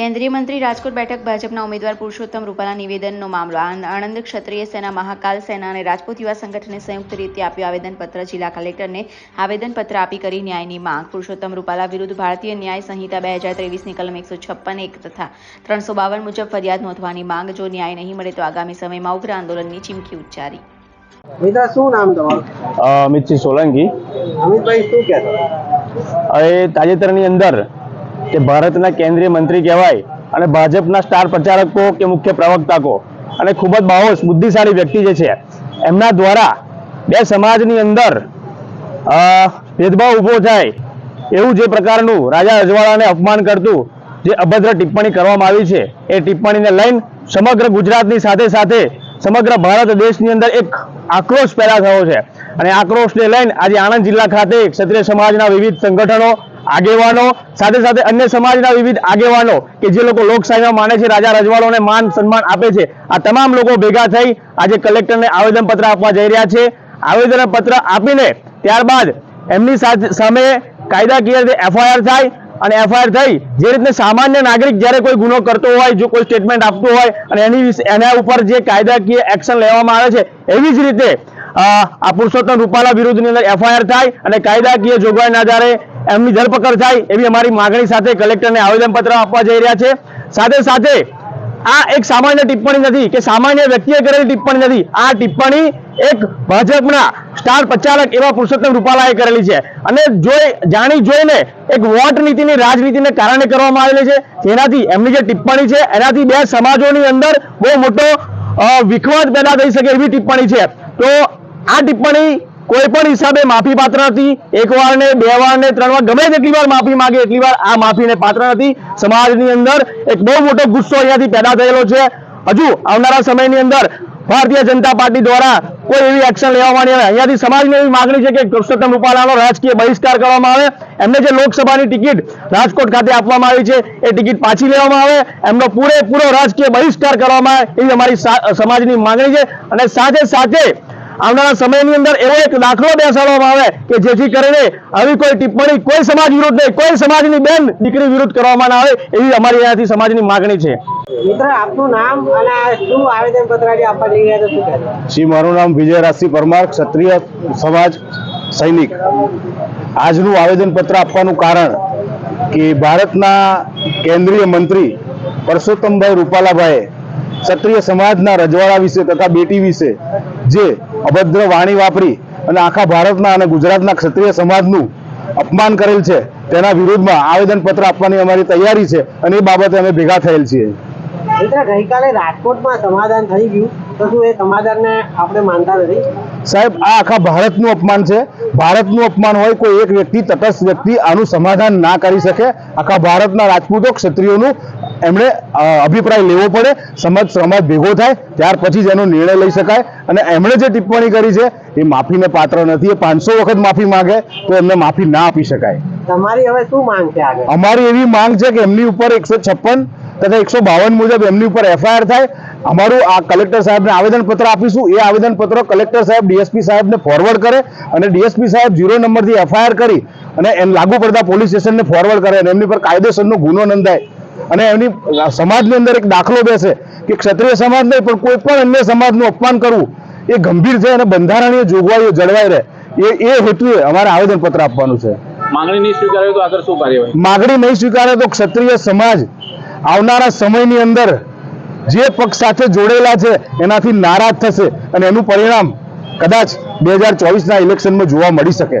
કેન્દ્રીય મંત્રી રાજકોટ બેઠક ભાજપના ઉમેદવાર પુરુષોત્તમ રૂપાલા નિવેદનનો મામલો. આણંદ ક્ષત્રિય સેના મહાકાલ સેના અને રાજપૂત યુવા સંગઠને સંયુક્ત રીતે આપ્યું આવેદનપત્ર. જિલ્લા કલેક્ટરને આવેદનપત્ર આપી કરી ન્યાયની માંગ. પુરુષોત્તમ રૂપાલા વિરુદ્ધ ભારતીય ન્યાય સંહિતા બે હજાર ત્રેવીસની કલમ એકસો છપ્પન એક તથા ત્રણસો બાવન મુજબ ફરિયાદ નોંધવાની માંગ. જો ન્યાય નહીં મળે તો આગામી સમયમાં ઉગ્ર આંદોલનની ચીમકી ઉચ્ચારી. મિત્ર શું નામ તમારું? અમિતસિંહ સોલંકી. અમિતભાઈ શું કહેતા હવે તાજેતરની અંદર કે ભારતના કેન્દ્રીય મંત્રી કહેવાય અને ભાજપના સ્ટાર પ્રચારકો કે મુખ્ય પ્રવક્તાકો. અને ખૂબ જ બાહોશ, બુદ્ધિશાળી વ્યક્તિ જે છે, એમના દ્વારા બે સમાજની અંદર ભેદભાવ ઊભો થાય એવું જે પ્રકારનું રાજા રજવાડાને અપમાન કરતું જે અભદ્ર ટિપ્પણી કરવામાં આવી છે, એ ટિપ્પણીને લઈને સમગ્ર ગુજરાતની સાથે સાથે સમગ્ર ભારત દેશની અંદર એક આક્રોશ પેદા થયો છે. અને આક્રોશને લઈને આજે આણંદ જિલ્લા ખાતે ક્ષત્રિય સમાજના વિવિધ સંગઠનો આગેવાનો, સાથે સાથે અન્ય સમાજના વિવિધ આગેવાનો કે જે લોકો લોકશાહીમાં માને છે, રાજા રજવાડોને માન, સન્માન આપે છે. આ તમામ લોકો ભેગા થઈ આજે કલેક્ટરને આવેદનપત્ર આપવા જઈ રહ્યા છે. આવેદનપત્ર આપીને ત્યારબાદ એમની સામે કાયદાકીય રીતે એફઆઈઆર થાય અને એફઆઈઆર થઈ જે રીતે સામાન્ય નાગરિક જ્યારે કોઈ ગુનો કરતો હોય, જો કોઈ સ્ટેટમેન્ટ આપતું હોય અને એની એના ઉપર જે કાયદાકીય એક્શન લેવામાં આવે છે, એવી જ રીતે આ પુરુષોત્તમ રૂપાલા વિરુદ્ધની અંદર એફઆઈઆર થાય અને કાયદાકીય જોગવાઈના આધારે એમની ધરપકડ થાય એવી અમારી માગણી સાથે કલેક્ટરને આવેદનપત્ર આપવા જઈ રહ્યા છે. સાથે સાથે આ એક સામાન્ય ટિપ્પણી નથી કે સામાન્ય વ્યક્તિએ કરેલી ટિપ્પણી નથી. આ ટિપ્પણી એક ભાજપના સ્ટાર પ્રચારક એવા પુરુષોત્તમ રૂપાલાએ કરેલી છે. અને જોઈ, જાણી જોઈને એક વોટ નીતિની રાજનીતિને કારણે કરવામાં આવેલી છે. જેનાથી એમની જે ટિપ્પણી છે, એનાથી બે સમાજોની અંદર બહુ મોટો વિખવાદ પેદા થઈ શકે એવી ટિપ્પણી છે. તો આ ટિપ્પણી કોઈ પણ હિસાબે માફી પાત્ર નથી. એક વાર ને બે વાર ને ત્રણ વાર, ગમે તેટલી વાર માફી માંગે, એટલી વાર આ માફીને પાત્ર નથી. સમાજની અંદર એક બહુ મોટો ગુસ્સો અહીંયાથી પેદા થયેલો છે. હજુ આવનારા સમયની અંદર ભારતીય જનતા પાર્ટી દ્વારા કોઈ એવી એક્શન લેવામાં આવે. અહીંયાથી સમાજની એવી માંગણી છે કે પુરુષોત્તમ રૂપાલાનો રાજકીય બહિષ્કાર કરવામાં આવે. એમને જે લોકસભાની ટિકિટ રાજકોટ ખાતે આપવામાં આવી છે, એ ટિકિટ પાછી લેવામાં આવે. એમનો પૂરેપૂરો રાજકીય બહિષ્કાર કરવામાં આવે, એવી અમારી સમાજની માંગણી છે. અને સાથે સાથે આવનારા સમયની અંદર એવો એક દાખલો બેસાડવામાં આવે કે જેથી કરીને આવી કોઈ ટિપ્પણી કોઈ સમાજ વિરુદ્ધ નહીં કોઈ સમાજની બેન દીકરી વિરુદ્ધ કરવામાં ના આવે એવી અમારી અહીંયાથી સમાજની માંગણી છે. મિત્ર આપનું નામ અને શું આવેદનપત્ર આજે આપવા જઈ રહ્યા છો શ્રી મારું નામ વિજય રાજસિંહ પરમાર ક્ષત્રિય સમાજ સૈનિક. આજનું આવેદનપત્ર આપવાનું કારણ કે ભારતના કેન્દ્રીય મંત્રી પરસોત્તમભાઈ રૂપાલાભાઈએ ક્ષત્રિય સમાજના રજવાડા વિશે તથા બેટી વિશે જે અભદ્ર વાણી વાપરી અને આખા ભારતના અને ગુજરાતના ક્ષત્રિય સમાજનું અપમાન કરેલ છે તેના વિરુદ્ધમાં આવેદનપત્ર આપવાની અમારી તૈયારી છે અને એ બાબતે અમે ભેગા થયેલ છીએ. ગઈકાલે રાજકોટમાં સમાધાન થઈ ગયું તો શું એ સમાધાનને આપણે માનતા નથી? સાહેબ આ આખા ભારતનું અપમાન છે. ભારતનું અપમાન હોય કોઈ એક વ્યક્તિ તટસ્થ વ્યક્તિ આનું સમાધાન ના કરી શકે. આખા ભારતના રાજપૂતો ક્ષત્રિયોનું એમણે અભિપ્રાય લેવો પડે સમાજ સમાજ ભેગો થાય ત્યાર પછી જ એનો નિર્ણય લઈ શકાય. અને એમણે જે ટિપ્પણી કરી છે એ માફીને પાત્ર નથી એ પાંચસો વખત માફી માંગે તો એમને માફી ના આપી શકાય. તમારી હવે શું માંગ છે અમારી એવી માંગ છે કે એમની ઉપર એકસો છપ્પન તથા એકસો બાવન મુજબ એમની ઉપર એફઆઈઆર થાય. અમારું આ કલેક્ટર સાહેબને આવેદનપત્ર આપીશું. એ આવેદનપત્ર કલેક્ટર સાહેબ ડીએસપી સાહેબને ફોરવર્ડ કરે અને ડીએસપી સાહેબ ઝીરો નંબરથી એફઆઈઆર કરી અને એમ લાગુ પડતા પોલીસ સ્ટેશનને ફોરવર્ડ કરે અને એમની પર કાયદેસરનો ગુનો નોંધાય. અને એમની સમાજની અંદર એક દાખલો બેસે કે ક્ષત્રિય સમાજ નહીં પણ કોઈ પણ અન્ય સમાજનું અપમાન કરવું એ ગંભીર છે અને બંધારણીય જોગવાઈઓ જળવાઈ રહે. એ એ હેતુએ અમારે આવેદનપત્ર આપવાનું છે. માંગણી નહીં સ્વીકારે તો આગળ શું કાર્યવાહી? માગણી નહીં સ્વીકારે તો ક્ષત્રિય સમાજ આવનારા સમયની અંદર જે પક્ષ સાથે જોડેલા છે એનાથી નારાજ થશે અને એનું પરિણામ કદાચ બે હજાર ચોવીસના ઇલેક્શનમાં જોવા મળી શકે.